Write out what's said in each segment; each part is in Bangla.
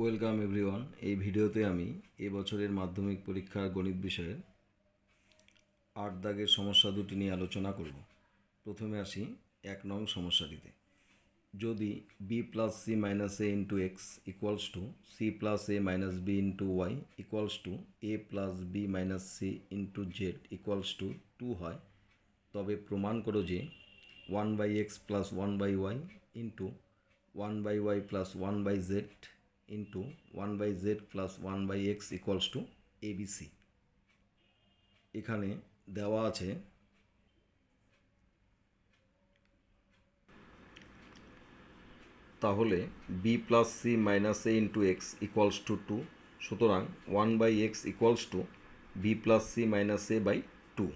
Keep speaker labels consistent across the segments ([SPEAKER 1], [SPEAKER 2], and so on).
[SPEAKER 1] ওয়েলকাম এভরিওয়ান, এই ভিডিওতে আমি এবছরের মাধ্যমিক পরীক্ষার গণিত বিষয়ের আট দাগের সমস্যা দুটি নিয়ে আলোচনা করব। প্রথমে আসি এক নং সমস্যাটিতে। যদি B plus C minus A into X equals to C plus A minus B into Y equals to A plus B minus C into Z equals to two হয়, তবে প্রমাণ করো যে one by X plus one by Y into one by Y plus one by Z into one by Z plus one by X equals to ABC এখানে দেওয়া আছে তাহলে B plus C minus A into X equals to two সুতরাং one by X equals to B plus C minus A by two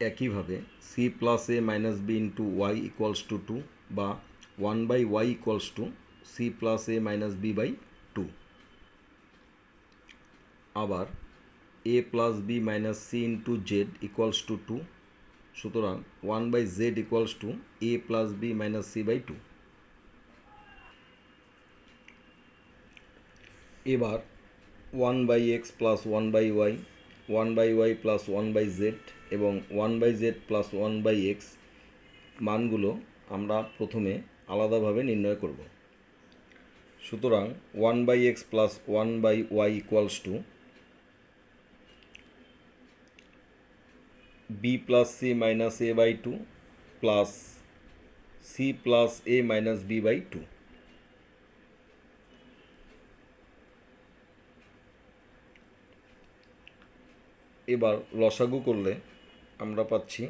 [SPEAKER 1] একইভাবে C plus A minus B into Y equals to two বা one by Y equals to C plus A minus B by two আবার A plus B minus C into Z equals to two সুতরাং one by Z equals to A plus B minus C by two এবার one by X plus one by Y one by Y plus one by Z এবং one by Z plus one by X মানগুলো আমরা প্রথমে আলাদাভাবে নির্ণয় করব। সুতরাং one by X plus one by Y equals to B plus C minus A by two plus C plus A minus B by two. এবার লসাগু করলে আমরা পাচ্ছি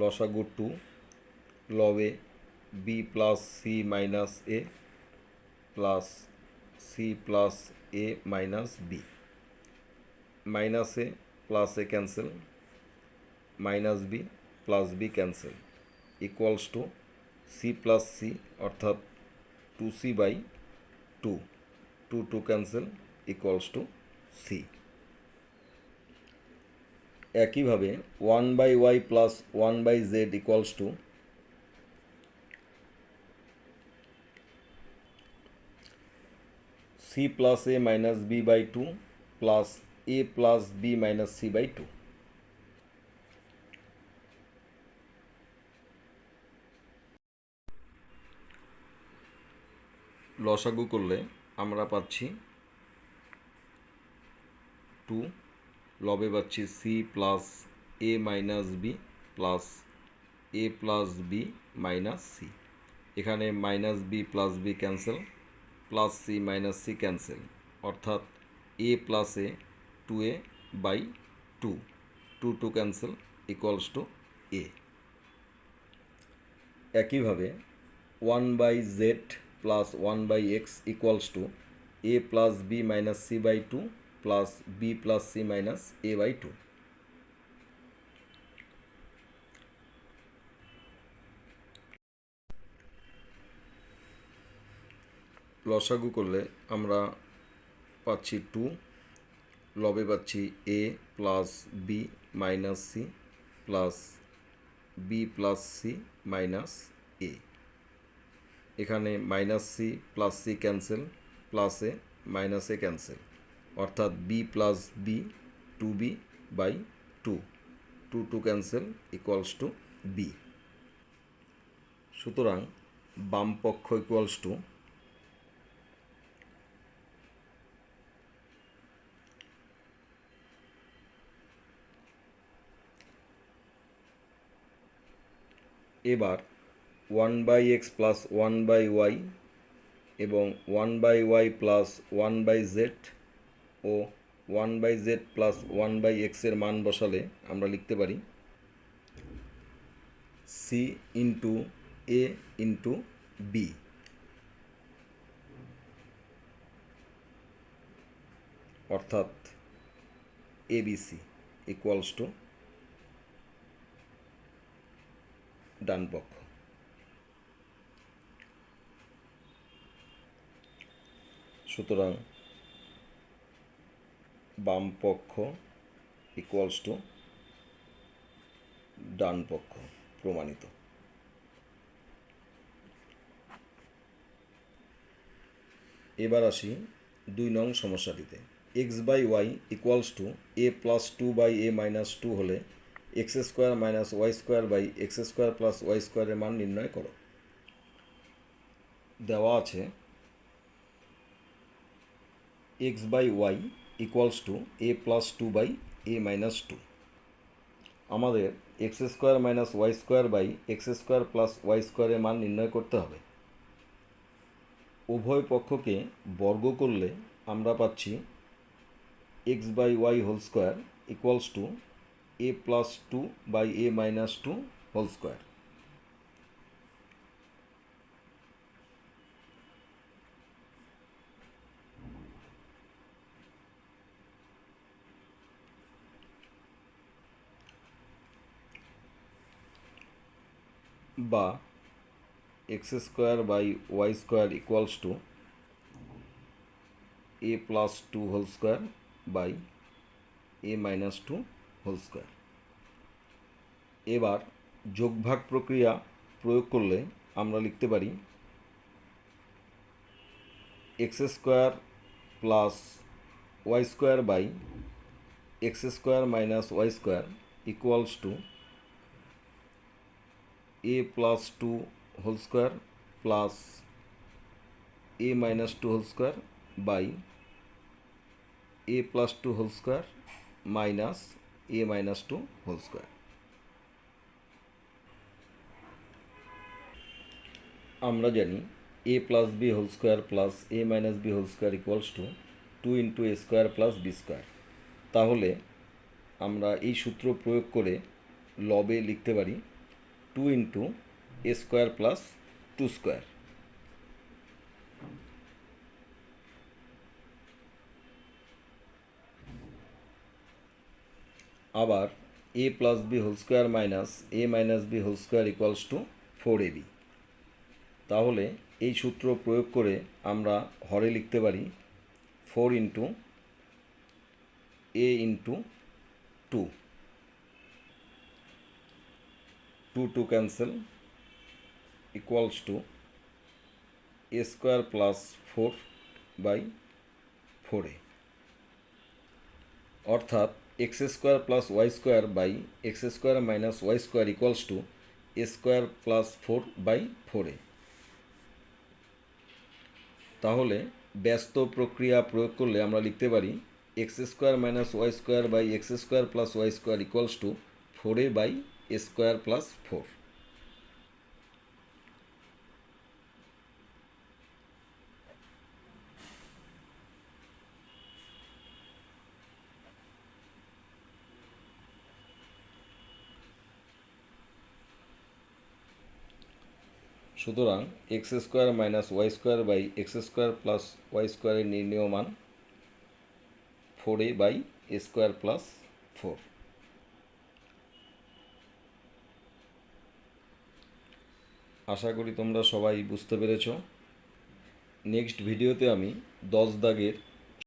[SPEAKER 1] লসাগু two লবে B plus C minus A plus C plus A minus B minus A plus A cancel minus B plus B cancel equals to C plus C অর্থাৎ two C by two two two cancel equals to C একইভাবে one by Y plus one by Z equals to C plus A minus B by two plus A plus B minus C by two লসাগু করলে আমরা পাচ্ছি টু লবে পাচ্ছি C plus A minus B plus A plus B minus C এখানে minus B plus B cancel plus C minus C cancel অর্থাৎ A plus A two A by two two two cancel equals to A একইভাবে one by Z plus one by X equals to A plus B minus C by two plus B plus C minus A by two লসাগু করলে আমরা পাচ্ছি টু লবে পাচ্ছি A plus B minus C plus B plus C minus A এখানে minus C plus C cancel plus A minus A cancel অর্থাৎ B plus B two B by two two two cancel equals to B সুতরাং বাম পক্ষ ইকুয়ালস টু এবার one by X plus one by Y এবং one by Y plus one by Z O one by Z plus one by এক্সের মান বসালে আমরা লিখতে পারি C into A into B. অর্থাৎ এবিসি ইকুয়ালস টু ডান পক্ষ সুতরাং বাম পক্ষ ইকুয়ালস টু ডান পক্ষ প্রমাণিত। এবার আসি দুই নং সমস্যাটিতে। X by Y equals to A plus two by A minus two হলে X square minus Y square by X square plus Y স্কোয়ারের মান নির্ণয় করো। দেওয়া আছে, X by Y equals to A plus two by A minus two আমাদের X square minus Y square by X square plus Y স্কোয়ারের মান নির্ণয় করতে হবে। উভয় পক্ষকে বর্গ করলে আমরা পাচ্ছি X by Y whole square equals to A plus two by A minus two whole square বা X square by Y square equals to A plus two whole square by A minus two whole square. এবার যোগভাগ প্রক্রিয়া প্রয়োগ করলে আমরা লিখতে পারি X square plus Y square by X square minus Y square equals to a plus 2 whole square plus a minus 2 whole square by a plus 2 whole square minus a minus 2 whole square. আমরা জানি a plus B whole square plus A minus B whole square equals to two into A square plus B square তাহলে আমরা এই সূত্র প্রয়োগ করে লবে লিখতে পারি two into A square plus two square আবার A plus B whole square minus A minus B whole square equals to four A B তাহলে এই সূত্র প্রয়োগ করে আমরা হরে লিখতে পারি four into A into two two two cancel equals to A square plus four by four A অর্থাৎ X square plus Y square by X square minus Y square equals to A square plus four by four তাহলে ব্যস্ত প্রক্রিয়া প্রয়োগ করলে আমরা লিখতে পারি X square minus Y square by X square plus Y square equals to four by square plus four. সুতরাং X square minus Y square by X square plus Y স্কোয়ারের নির্ণীয় মান four A by A square plus four. আশা করি তোমরা সবাই বুঝতে পেরেছ। নেক্সট ভিডিওতে আমি দশ দাগের